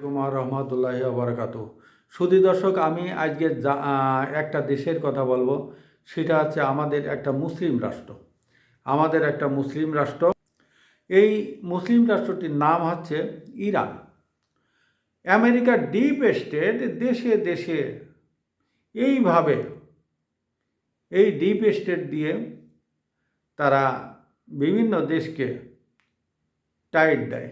কুমার রহমতুল্লাহ আবরকাত সুদী দর্শক, আমি আজকে একটা দেশের কথা বলব। সেটা হচ্ছে আমাদের একটা মুসলিম রাষ্ট্র। আমাদের একটা মুসলিম রাষ্ট্র। এই মুসলিম রাষ্ট্রটির নাম হচ্ছে ইরান। আমেরিকার ডিপ স্টেট দেশে দেশে এইভাবে এই ডিপ স্টেট দিয়ে তারা বিভিন্ন দেশকে টাইট দেয়।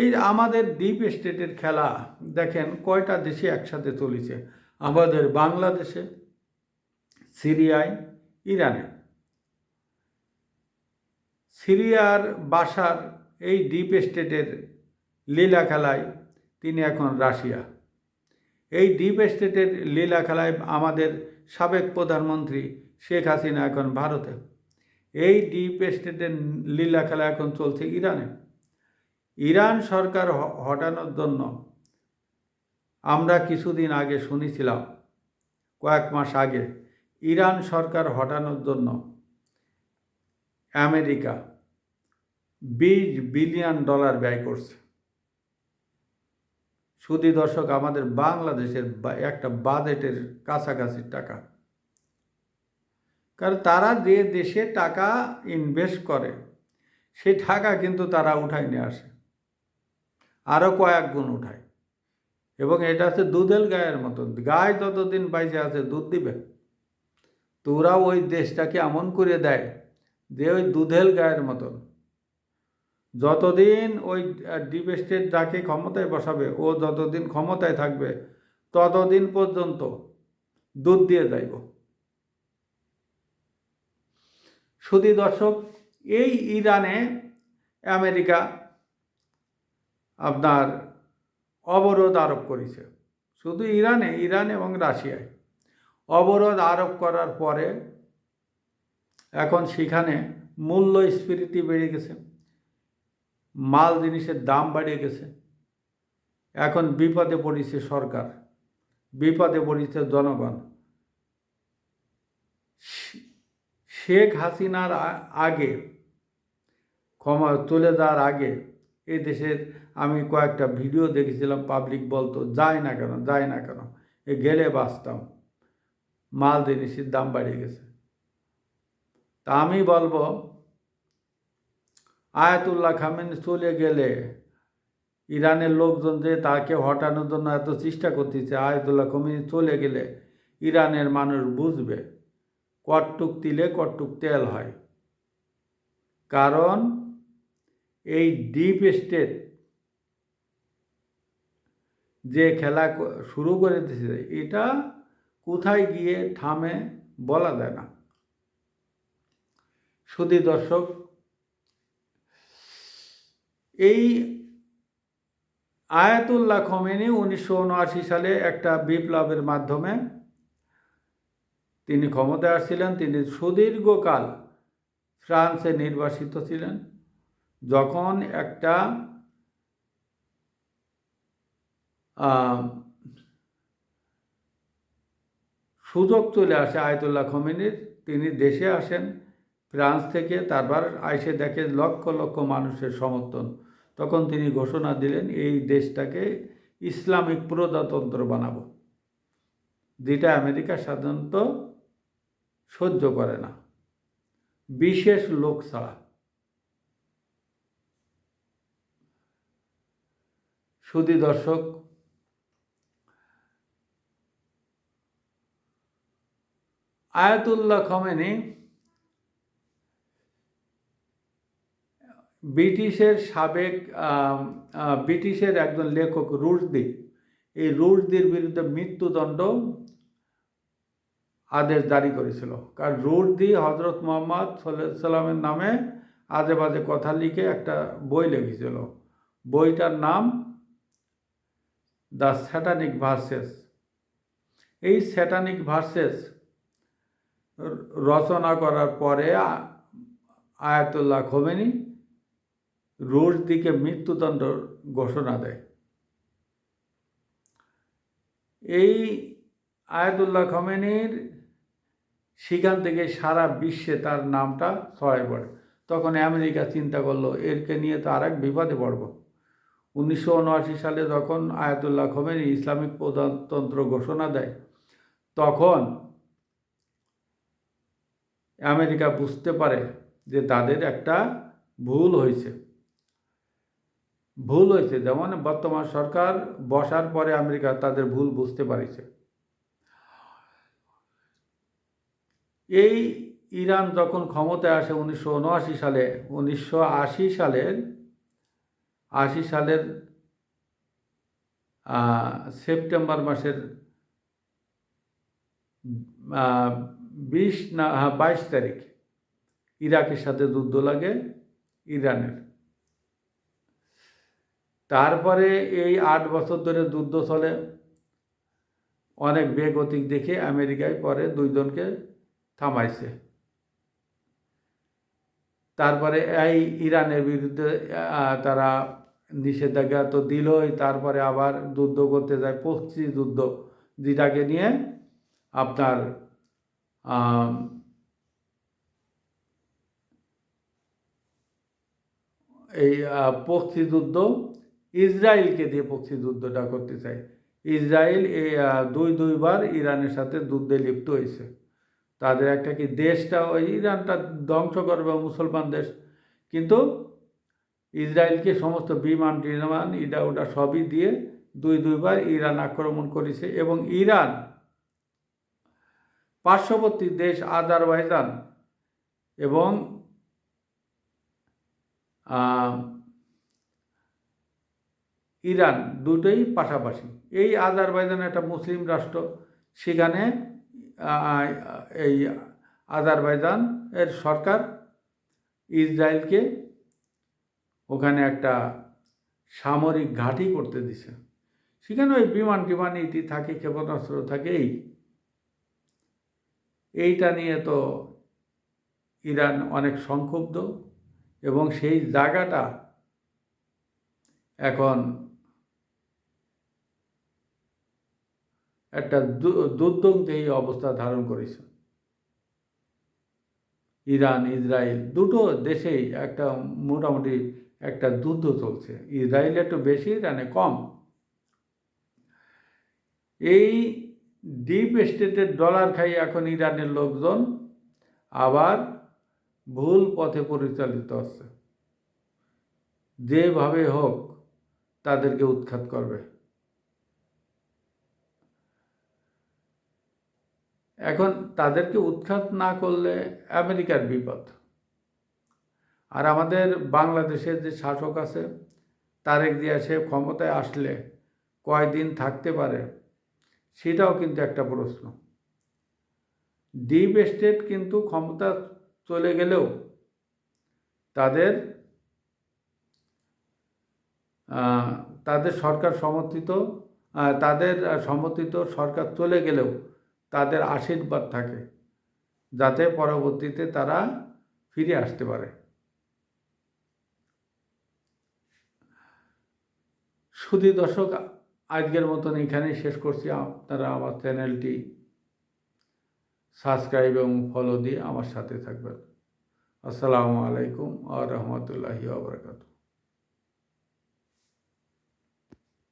এই আমাদের ডিপ স্টেটের খেলা, দেখেন কয়টা দেশে একসাথে চলেছে? আমাদের বাংলাদেশে, সিরিয়ায়, ইরানে। সিরিয়ার বাসার এই ডিপ স্টেটের লীলা খেলায় তিনি এখন রাশিয়া। এই ডিপ স্টেটের লীলা খেলায় আমাদের সাবেক প্রধানমন্ত্রী শেখ হাসিনা এখন ভারতে। এই ডিপ স্টেটের লীলা খেলা এখন চলছে ইরানে। ইরান সরকার হটানোর জন্য আমরা কিছুদিন আগে শুনেছিলাম, কয়েক মাস আগে, ইরান সরকার হটানোর জন্য আমেরিকা বিশ বিলিয়ন ডলার ব্যয় করছে। সুদী দর্শক, আমাদের বাংলাদেশের একটা বাজেটের কাছাকাছি টাকা। কারণ তারা যে দেশে টাকা ইনভেস্ট করে সেই টাকা কিন্তু তারা উঠায় নিয়ে আসে। আরও কয়েক গুণ উঠায়। এবং এটা হচ্ছে দুধেল গায়ের মতন। গায়ে যতদিন বাইসে আছে, দুধ দিবে। তো ওরা ওই দেশটাকে এমন করে দেয় যে ওই দুধেল গায়ের মতন। যতদিন ওই ডিপ স্টেট যাকে ক্ষমতায় বসাবে, ও যতদিন ক্ষমতায় থাকবে, ততদিন পর্যন্ত দুধ দিয়ে যাইব। সুদী দর্শক, এই ইরানে আমেরিকা আপনার অবরোধ আরোপ করেছে। শুধু ইরানে, ইরান এবং রাশিয়ায়। অবরোধ আরোপ করার পরে এখন সেখানে মূল্যস্ফীতি বেড়ে গেছে। মাল জিনিসের দাম বাড়িয়ে গেছে। এখন বিপদে পড়েছে সরকার। বিপদে পড়েছে জনগণ। শেখ হাসিনার আগে, ক্ষমা তুলে যাওয়ার আগে এই দেশের আমি কয়েকটা ভিডিও দেখেছিলাম পাবলিক বলতো, যায় না কেন, যায় না কেন? এ গেলে বাঁচতাম। মাল জিনিসের দাম বাড়িয়ে গেছে। তা আমি বলব, আয়াতুল্লাহ খামেন চলে গেলে ইরানের লোকজন যে তাকে হটানোর জন্য এত চেষ্টা করতেছে, আয়াতুল্লাহ খামেনি চলে গেলে ইরানের মানুষ বুঝবে কটটুক তিলে কটটুক তেল হয়। কারণ এই ডিপ স্টেট যে খেলা শুরু করে দিয়েছে, এটা কোথায় গিয়ে থামে বলা যায় না। সুদী দর্শক, এই আয়াতুল্লাহ খমেনি উনিশশো উনআশি সালে একটা বিপ্লবের মাধ্যমে তিনি ক্ষমতায় আসছিলেন, তিনি সুদীর্ঘকাল ফ্রান্সে নির্বাসিত ছিলেন। যখন একটা সুযোগ চলে আসে আয়তুল্লাহ খমেনির, তিনি দেশে আসেন, ফ্রান্স থেকে তারপর আইসে দেখে লক্ষ লক্ষ মানুষের সমর্থন। তখন তিনি ঘোষণা দিলেন, এই দেশটাকে ইসলামিক প্রজাতন্ত্র বানাবো। যেটা আমেরিকা সাধারণত সহ্য করে না। বিশেষ লোক ছাড়া। সুদী দর্শক, আয়াতুল্লাহ খমেনি ব্রিটিশের সাবেক ব্রিটিশের একজন লেখক রুশদি। এই রুশদির বিরুদ্ধে মৃত্যুদণ্ড আদেশ জারি করেছিল। কারণ রুশদি হজরত মোহাম্মদ সাল্লামের নামে আজে বাজে কথা লিখে একটা বই লিখেছিল। বইটার নাম দ্য স্যাটানিক ভার্সেস এই স্যাটানিক ভার্সেস রচনা করার পরে আয়াতুল্লাহ খোমেনি রুশ দিকে মৃত্যুদণ্ড ঘোষণা দেয়। এই আয়াতুল্লাহ খমেনির সেখান থেকে সারা বিশ্বে তার নামটা ছড়ায় পড়ে তখন আমেরিকা চিন্তা করল, এরকে নিয়ে তো আরেক বিপদে পড়ব। উনিশশো উনআশি সালে যখন আয়াতুল্লাহ খোমেনি ইসলামিক প্রজাতন্ত্র ঘোষণা দেয়, তখন আমেরিকা বুঝতে পারে যে তাদের একটা ভুল হয়েছে। ভুল হয়েছে, যেমন বর্তমান সরকার বসার পরে আমেরিকা তাদের ভুল বুঝতে পারিছে। এই ইরান যখন ক্ষমতায় আসে উনিশশো উনআশি সালে, উনিশশো আশি সালের আশি সালের সেপ্টেম্বর মাসের বিশ না হ্যাঁ, বাইশ তারিখ ইরাকের সাথে যুদ্ধ লাগে ইরানের। তারপরে এই আট বছর ধরে যুদ্ধ চলে অনেক বেগতিক দেখে আমেরিকায় পরে দুইজনকে থামাইছে। তারপরে এই ইরানের বিরুদ্ধে তারা নিষেধাজ্ঞা তো দিলই, তারপরে আবার যুদ্ধ করতে যায় পশ্চি যুদ্ধ, যেটাকে নিয়ে আপনার এই পক্ষী যুদ্ধ, ইসরায়েলকে দিয়ে পক্ষী যুদ্ধটা করতে চায়। ইসরায়েল এই দুই, দুইবার ইরানের সাথে যুদ্ধে লিপ্ত হয়েছে। তাদের একটা কি দেশটা ওই ইরানটা ধ্বংস করবে, মুসলমান দেশ? কিন্তু ইসরায়েলকে সমস্ত বিমান টিমান ইটা ওটা সবই দিয়ে দুই, দুইবার ইরান আক্রমণ করেছে এবং ইরান পার্শ্ববর্তী দেশ আজারবাইজান এবং ইরান দুটোই পাশাপাশি। এই আজারবাইজান একটা মুসলিম রাষ্ট্র, সেখানে এই আজারবাইজান এর সরকার ইসরায়েলকে ওখানে একটা সামরিক ঘাঁটি করতে দিছে। সেখানে ওই বিমান টিমান ইটি থাকে, ক্ষেপণাস্ত্র থাকে, এই। এইটা নিয়ে তো ইরান অনেক সংক্ষুব্ধ এবং সেই জায়গাটা এখন একটা দু- দুর্দন্তী অবস্থা ধারণ করেছে। ইরান, ইসরায়েল, দুটো দেশেই একটা মোটামুটি একটা যুদ্ধ চলছে। ইসরায়েল একটু বেশি, ইরানে কম। এই ডিপ স্টেটের ডলার খাই এখন ইরানের লোকজন, আবার ভুল পথে পরিচালিত হচ্ছে। যেভাবে হোক, তাদেরকে উৎখাত করবে। এখন তাদেরকে উৎখাত না করলে আমেরিকার বিপদ। আর আমাদের বাংলাদেশের যে শাসক আছে, তারেক জিয়া, সে ক্ষমতায় আসলে কয়দিন থাকতে পারে, সেটাও কিন্তু একটা প্রশ্ন। ডিপ স্টেট কিন্তু ক্ষমতা চলে গেলেও তাদের তাদের সরকার সমর্থিত তাদের সমর্থিত সরকার চলে গেলেও তাদের আশীর্বাদ থাকে, যাতে পরবর্তীতে তারা ফিরে আসতে পারে। সুধী দর্শক, আজকের মতন এখানেই শেষ করছি। আপনারা আমার চ্যানেলটি সাবস্ক্রাইব এবং ফলো দিয়ে আমার সাথে থাকবেন। আসসালামু আলাইকুম আ রহমতুল্লাহি আবরকাত